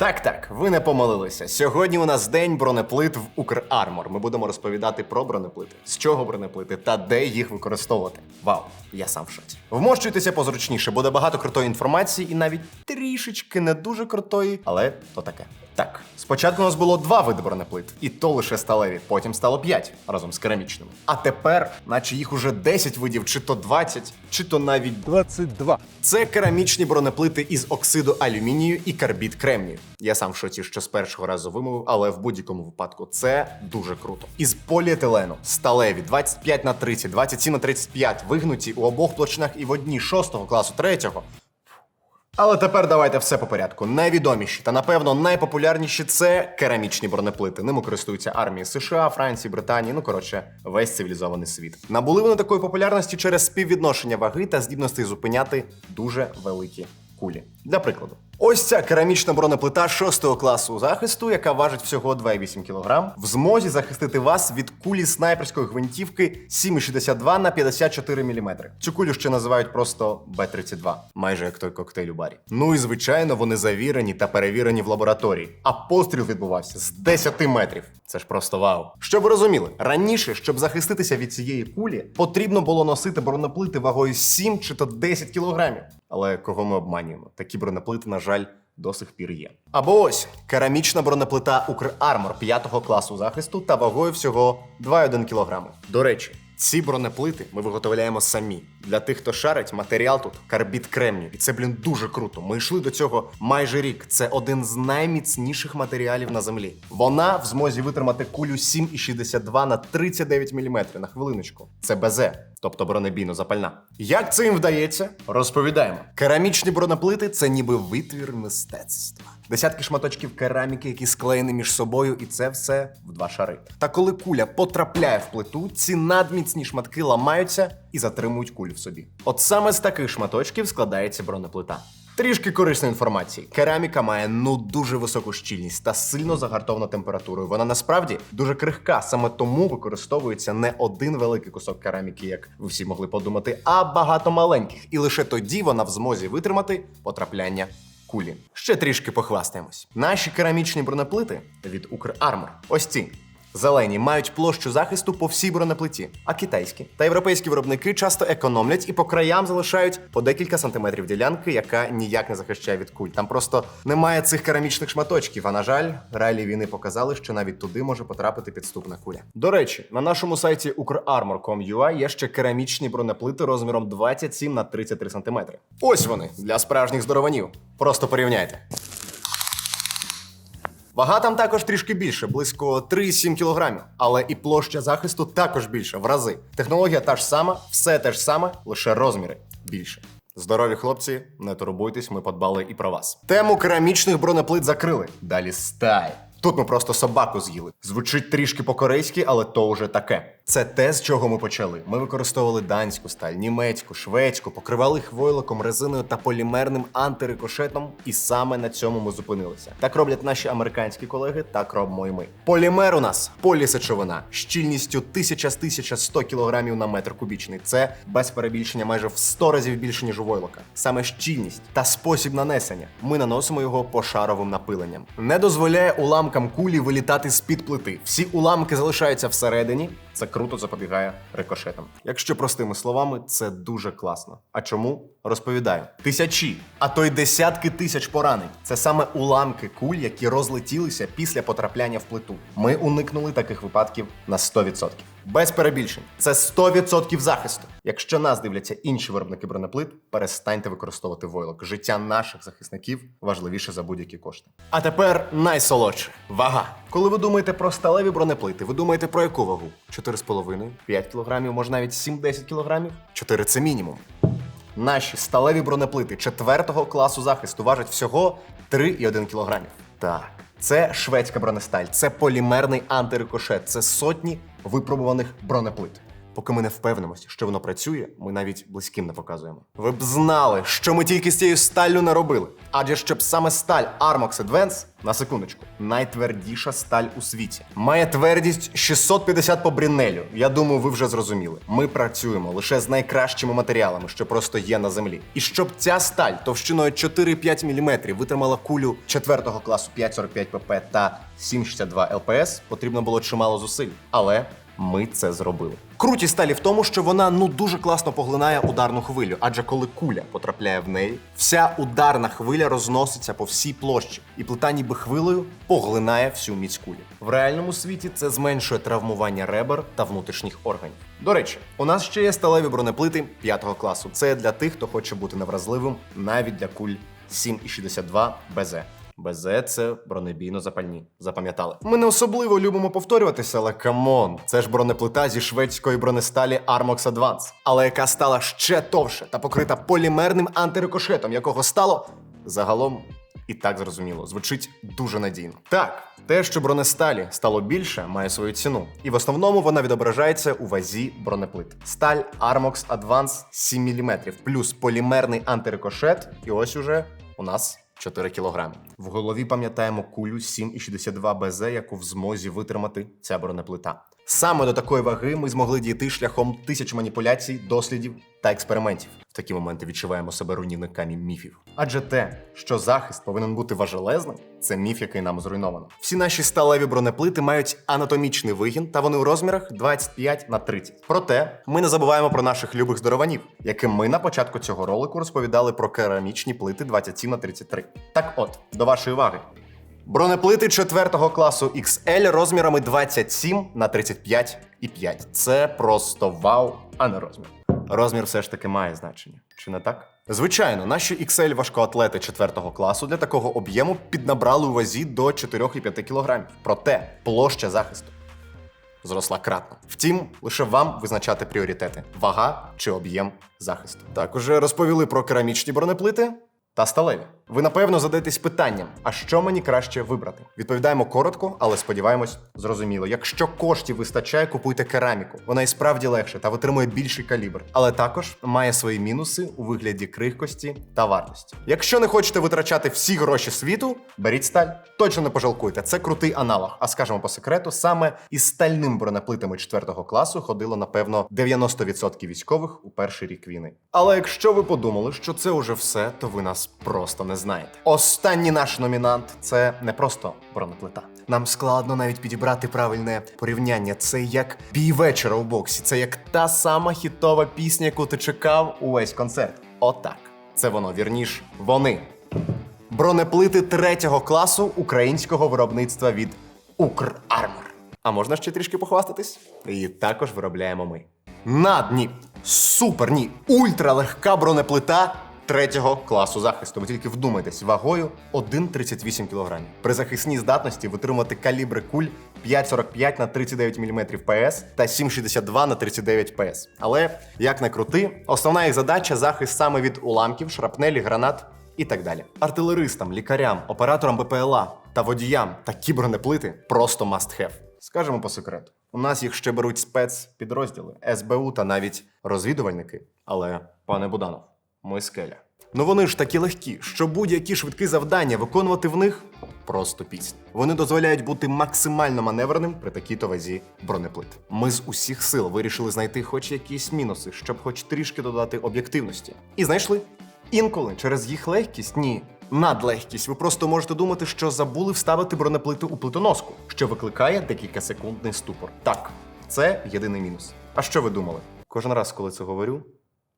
Так, так, ви не помилилися. Сьогодні у нас день бронеплит в Укрармор. Ми будемо розповідати про бронеплити, з чого бронеплити та де їх використовувати. Вау, я сам в шоці. Вмощуйтеся позручніше, буде багато крутої інформації і навіть трішечки не дуже крутої, але то таке. Так, спочатку у нас було два види бронеплит, і то лише сталеві, потім стало п'ять разом з керамічними. А тепер, наче їх уже 10 видів, чи то 20, чи то навіть 22. це керамічні бронеплити із оксиду алюмінію і карбід кремнію. Я сам в шоці, що з першого разу вимовив, але в будь-якому випадку це дуже круто. Із поліетилену, сталеві, 25 на 30, 27 на 35, вигнуті у обох площинах і в одній 6 класу, 3. Але тепер давайте все по порядку. Найвідоміші та напевно найпопулярніші це керамічні бронеплити. Ними користуються армії США, Франції, Британії. Ну коротше, весь цивілізований світ. Набули вони такої популярності через співвідношення ваги та здібності зупиняти дуже великі кулі. Для прикладу, ось ця керамічна бронеплита 6 класу захисту, яка важить всього 2,8 кг, в змозі захистити вас від кулі снайперської гвинтівки 7,62 на 54 мм. Цю кулю ще називають просто Б-32, майже як той коктейль у барі. Ну і звичайно, вони завірені та перевірені в лабораторії. А постріл відбувався з 10 метрів. Це ж просто вау. Щоб ви розуміли, раніше, щоб захиститися від цієї кулі, потрібно було носити бронеплити вагою 7 чи то 10 кілограмів. Але кого ми обманюємо? Такі бронеплити, на жаль, до сих пір є. Або ось керамічна бронеплита Укрармор 5 класу захисту та вагою всього 2,1 кг. До речі, ці бронеплити ми виготовляємо самі. Для тих, хто шарить, матеріал тут карбід кремнію. І це, блін, дуже круто. Ми йшли до цього майже рік. Це один з найміцніших матеріалів на землі. Вона в змозі витримати кулю 7,62 на 39 мм на хвилиночку. Це БЗ, тобто бронебійно запальна. Як це їм вдається? Розповідаємо. Керамічні бронеплити це ніби витвір мистецтва. Десятки шматочків кераміки, які склеєні між собою, і це все в два шари. Та коли куля потрапляє в плиту, ці надміцні шматки ламаються і затримують кулю в собі. От саме з таких шматочків складається бронеплита. Трішки корисної інформації. Кераміка має ну дуже високу щільність та сильно загартована температурою. Вона насправді дуже крихка, саме тому використовується не один великий кусок кераміки, як ви всі могли подумати, а багато маленьких. І лише тоді вона в змозі витримати потрапляння кулі. Ще трішки похвастаємось. Наші керамічні бронеплити від Укрармор. Ось ці. Зелені мають площу захисту по всій бронеплиті, а китайські та європейські виробники часто економлять і по краям залишають по декілька сантиметрів ділянки, яка ніяк не захищає від куль. Там просто немає цих керамічних шматочків. А на жаль, реалії війни показали, що навіть туди може потрапити підступна куля. До речі, на нашому сайті ukrarmor.com.ua є ще керамічні бронеплити розміром 27 на 33 сантиметри. Ось вони для справжніх здорованів. Просто порівняйте. Вага там також трішки більше, близько 3,7 кг. Але і площа захисту також більша, в рази. Технологія та ж сама, все те ж саме, лише розміри більше. Здорові хлопці, не турбуйтесь, ми подбали і про вас. Тему керамічних бронеплит закрили. Далі стай. Тут ми просто собаку з'їли. Звучить трішки по-корейськи, але то вже таке. Це те, з чого ми почали. Ми використовували данську сталь, німецьку, шведську, покривали їх войлоком, резиною та полімерним антирикошетом, і саме на цьому ми зупинилися. Так роблять наші американські колеги, так робимо і ми. Полімер у нас полісечовина щільністю 1000 з 1100 кг на метр кубічний. Це без перебільшення майже в 100 разів більше, ніж у войлока. Саме щільність та спосіб нанесення. Ми наносимо його пошаровим напиленням. Не дозволяє уламкам кулі вилітати з-під плити. Всі уламки залишаються всередині. Це круто запобігає рикошетам. Якщо простими словами, це дуже класно. А чому? Розповідаю: тисячі, а то й десятки тисяч поранень. Це саме уламки куль, які розлетілися після потрапляння в плиту. Ми уникнули таких випадків на 100%. Без перебільшень. Це 100% захисту. Якщо нас дивляться інші виробники бронеплит, перестаньте використовувати войлок. Життя наших захисників важливіше за будь-які кошти. А тепер найсолодше вага. Коли ви думаєте про сталеві бронеплити, ви думаєте про яку вагу? 4,5, 5 кг, може навіть 7-10 кг? 4 – це мінімум. Наші сталеві бронеплити 4 класу захисту важать всього 3,1 кг. Так, це шведська бронесталь, це полімерний антирикошет, це сотні випробуваних бронеплит. Поки ми не впевнимося, що воно працює, ми навіть близьким не показуємо. Ви б знали, що ми тільки з цією сталлю не робили. Адже щоб саме сталь Armox Advance, на секундочку, найтвердіша сталь у світі, має твердість 650 по Брінелю. Я думаю, ви вже зрозуміли. Ми працюємо лише з найкращими матеріалами, що просто є на землі. І щоб ця сталь товщиною 4-5 мм витримала кулю 4 класу 5,45 pp та 7,62 LPS, потрібно було чимало зусиль. Але ми це зробили. Крутість сталі в тому, що вона ну дуже класно поглинає ударну хвилю, адже коли куля потрапляє в неї, вся ударна хвиля розноситься по всій площі, і плита ніби хвилею поглинає всю міць кулі. В реальному світі це зменшує травмування ребер та внутрішніх органів. До речі, у нас ще є сталеві бронеплити 5 класу. Це для тих, хто хоче бути невразливим навіть для куль 7,62 БЗ. БЗ це бронебійно-запальні. Запам'ятали. Ми не особливо любимо повторюватися, але камон, це ж бронеплита зі шведської бронесталі Armox Advance, але яка стала ще товще та покрита полімерним антирикошетом, якого стало загалом. І так зрозуміло, звучить дуже надійно. Так, те, що бронесталі стало більше, має свою ціну. І в основному вона відображається у вазі бронеплит. Сталь Armox Advance 7 мм, плюс полімерний антирикошет, і ось уже у нас 4 кілограми. В голові пам'ятаємо кулю 7,62 БЗ, яку в змозі витримати ця бронеплита. Саме до такої ваги ми змогли дійти шляхом тисяч маніпуляцій, дослідів та експериментів. В такі моменти відчуваємо себе руйнівниками міфів. Адже те, що захист повинен бути важелезним, це міф, який нам зруйновано. Всі наші сталеві бронеплити мають анатомічний вигін, та вони у розмірах 25 на 30. Проте ми не забуваємо про наших любих здорованів, яким ми на початку цього ролику розповідали про керамічні плити 27 на 33. Так от, до вашої уваги. Бронеплити 4 класу XL розмірами 27 на 35 і 5. Це просто вау, а не розмір. Розмір все ж таки має значення, чи не так? Звичайно, наші XL важкоатлети 4 класу для такого об'єму піднабрали у вазі до 4,5 кг. Проте площа захисту зросла кратно. Втім, лише вам визначати пріоритети: вага чи об'єм захисту. Так, уже розповіли про керамічні бронеплити та сталеві. Ви напевно задаєтесь питанням: а що мені краще вибрати? Відповідаємо коротко, але сподіваємось, зрозуміло. Якщо коштів вистачає, купуйте кераміку. Вона і справді легше та витримує більший калібр, але також має свої мінуси у вигляді крихкості та вартості. Якщо не хочете витрачати всі гроші світу, беріть сталь. Точно не пожалкуйте. Це крутий аналог. А скажемо по секрету, саме із стальним бронеплитами 4 класу ходило напевно 90% військових у перший рік війни. Але якщо ви подумали, що це уже все, то ви нас просто не знаєте. Останній наш номінант це не просто бронеплита. Нам складно навіть підібрати правильне порівняння. Це як бій вечора у боксі. Це як та сама хітова пісня, яку ти чекав увесь концерт. Отак. Це воно, вірніш, вони. Бронеплити третього класу українського виробництва від Укрармор. А можна ще трішки похвастатись? Її також виробляємо ми. Надні, супер, ні, ультралегка бронеплита третього класу захисту. Ви тільки вдумайтесь, вагою 1,38 кг. При захисній здатності витримувати калібри куль 5,45 на 39 мм ПС та 7,62 на 39 ПС. Але як не крути, основна їх задача захист саме від уламків, шрапнелі, гранат і так далі. Артилеристам, лікарям, операторам БПЛА та водіям такі бронеплити просто must have. Скажемо по секрету. У нас їх ще беруть спецпідрозділи, СБУ та навіть розвідувальники. Але, пане Буданов, ми скеля. Ну вони ж такі легкі, що будь-які швидкі завдання виконувати в них просто пісня. Вони дозволяють бути максимально маневреним при такій то вазі бронеплит. Ми з усіх сил вирішили знайти хоч якісь мінуси, щоб хоч трішки додати об'єктивності. І знайшли. Інколи через їх легкість, ні, надлегкість, ви просто можете думати, що забули вставити бронеплиту у плитоноску, що викликає декілька секундний ступор. Так, це єдиний мінус. А що ви думали? Кожен раз, коли це говорю,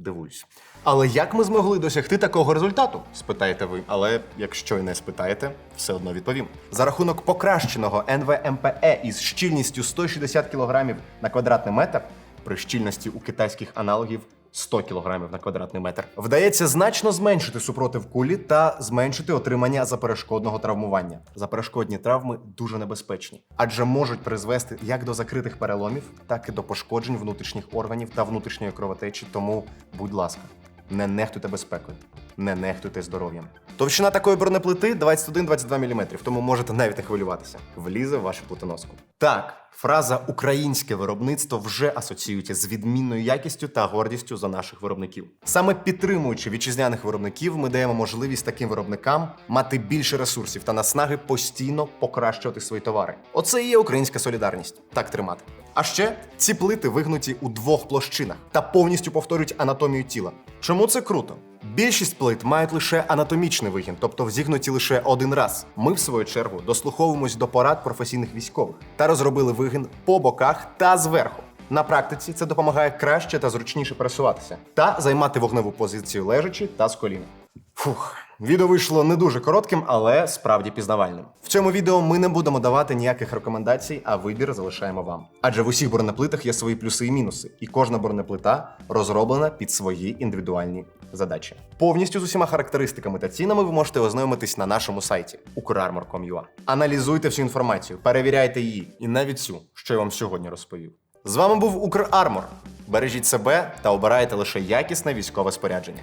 дивуюсь. Але як ми змогли досягти такого результату? спитаєте ви. Але якщо й не спитаєте, все одно відповім. За рахунок покращеного НВМПЕ із щільністю 160 кг на квадратний метр при щільності у китайських аналогів 100 кг на квадратний метр. Вдається значно зменшити супротив кулі та зменшити отримання заперешкодного травмування. Заперешкодні травми дуже небезпечні, адже можуть призвести як до закритих переломів, так і до пошкоджень внутрішніх органів та внутрішньої кровотечі. Тому, будь ласка, не нехтуйте безпекою, не нехтуйте здоров'ям. Товщина такої бронеплити 21-22 мм, тому можете навіть не хвилюватися. Влізе в вашу плитоноску. Так, Фраза українське виробництво вже асоціюється з відмінною якістю та гордістю за наших виробників. Саме підтримуючи вітчизняних виробників, ми даємо можливість таким виробникам мати більше ресурсів та наснаги постійно покращувати свої товари. Оце і є українська солідарність. Так тримати. А ще ці плити вигнуті у двох площинах та повністю повторюють анатомію тіла. Чому це круто? Більшість плит мають лише анатомічний вигін, тобто взігнуті лише один раз. Ми, в свою чергу, дослуховуємось до порад професійних військових та розробили вигін по боках та зверху. На практиці це допомагає краще та зручніше пересуватися та займати вогневу позицію лежачи та з коліна. Фух, відео вийшло не дуже коротким, але справді пізнавальним. В цьому відео ми не будемо давати ніяких рекомендацій, а вибір залишаємо вам. Адже в усіх бронеплитах є свої плюси і мінуси, і кожна бронеплита розроблена під свої індивідуальні задачі. Повністю з усіма характеристиками та цінами ви можете ознайомитись на нашому сайті ukrarmor.com.ua. Аналізуйте всю інформацію, перевіряйте її, і навіть цю, що я вам сьогодні розповів. З вами був Укрармор. Бережіть себе та обирайте лише якісне військове спорядження.